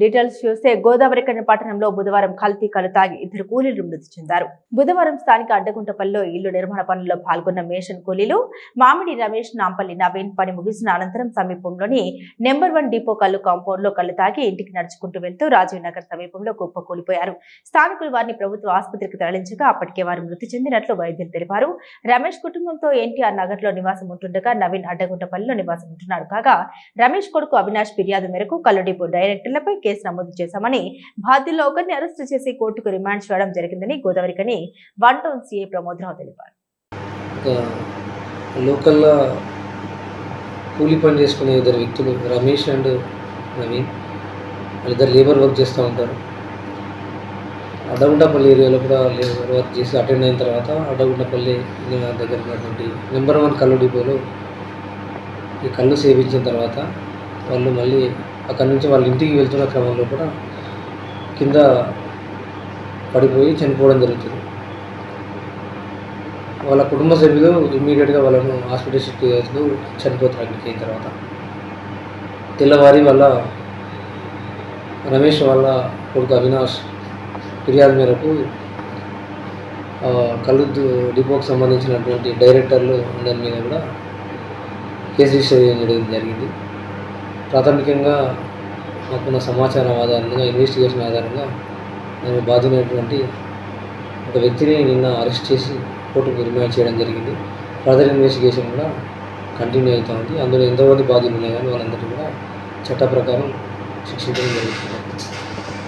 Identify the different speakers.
Speaker 1: Details చూస్తే గోదావరి కన్న పట్టణంలో బుధవారం కల్తీ కలు తాగి ఇద్దరు కూలీలు మృతి చెందారు. బుధవారం స్థానిక అడ్డగుంటపల్లిలో ఇల్లు నిర్మాణ పనుల్లో పాల్గొన్న మేషన్ కూలీలు మామిడి రమేష్ నాంపల్లి నవీన్ పని ముగిసిన అనంతరం సమీపంలోని నెంబర్ వన్ డిపో కల్లు కాంపౌండ్లో కళ్ళు తాగి ఇంటికి నడుచుకుంటూ వెళ్తూ రాజీవ్ నగర్ సమీపంలో కుప్ప కూలిపోయారు. స్థానికులు వారిని ప్రభుత్వ ఆసుపత్రికి తరలించగా అప్పటికే వారు మృతి చెందినట్లు వైద్యులు తెలిపారు. రమేష్ కుటుంబంతో ఎన్టీఆర్ నగర్లో నివాసం ఉంటుండగా నవీన్ అడ్డగుంటపల్లిలో నివాసం ఉంటున్నాడు. కాగా రమేష్ కొడుకు అవినాష్ ఫిర్యాదు మేరకు కల్లు డిపో డైరెక్టర్లపై కేసు నమోదు చేశామని బాధ్యుల్లో ఒకరిని అరెస్టు చేసి కోర్టుకు రిమాండ్ చేయడం జరిగిందని గోదావరికని వన్ టౌన్ సీఏ ప్రమోద్రావు తెలిపారు.
Speaker 2: లోకల్లో కూలి పని చేసుకునే ఇద్దరు వ్యక్తులు రమేష్ అండ్ నవీన్. వాళ్ళిద్దరు లేబర్ వర్క్ చేస్తూ ఉంటారు. అడ్డగుంటపల్లి ఏరియాలో కూడా లేబర్ వర్క్ చేసి అటెండ్ అయిన తర్వాత అడ్డగుంటపల్లి దగ్గర ఉన్నటువంటి నెంబర్ వన్ కళ్ళు డిపోలో ఈ కళ్ళు సేవించిన తర్వాత వాళ్ళు మళ్ళీ అక్కడి నుంచి వాళ్ళ ఇంటికి వెళ్తున్న క్రమంలో కూడా కింద పడిపోయి చనిపోవడం జరుగుతుంది. వాళ్ళ కుటుంబ సభ్యులు ఇమ్మీడియట్గా వాళ్ళను హాస్పిటల్ షిఫ్ట్ చేస్తూ చనిపోతారు అక్కడికి అయిన తర్వాత తెల్లవారి వాళ్ళ రమేష్ వాళ్ళ కొడుకు అవినాష్ ఫిర్యాదు మేరకు కళ్ళు డిపోకి సంబంధించినటువంటి డైరెక్టర్లు అందరి మీద కూడా కేసు రిజిస్టర్ చేయడం జరిగింది. ప్రాథమికంగా నాకున్న సమాచారం ఆధారంగా ఇన్వెస్టిగేషన్ ఆధారంగా నేను బాధ్యమైనటువంటి ఒక వ్యక్తిని నిన్న అరెస్ట్ చేసి కోర్టుకు రిమాండ్ చేయడం జరిగింది. ఫర్దర్ ఇన్వెస్టిగేషన్ కూడా కంటిన్యూ అవుతూ ఉంది. అందులో ఎంతోమంది బాధ్యులు ఉన్నాయి కానీ వాళ్ళందరినీ కూడా చట్ట ప్రకారం శిక్షించడం జరుగుతుంది.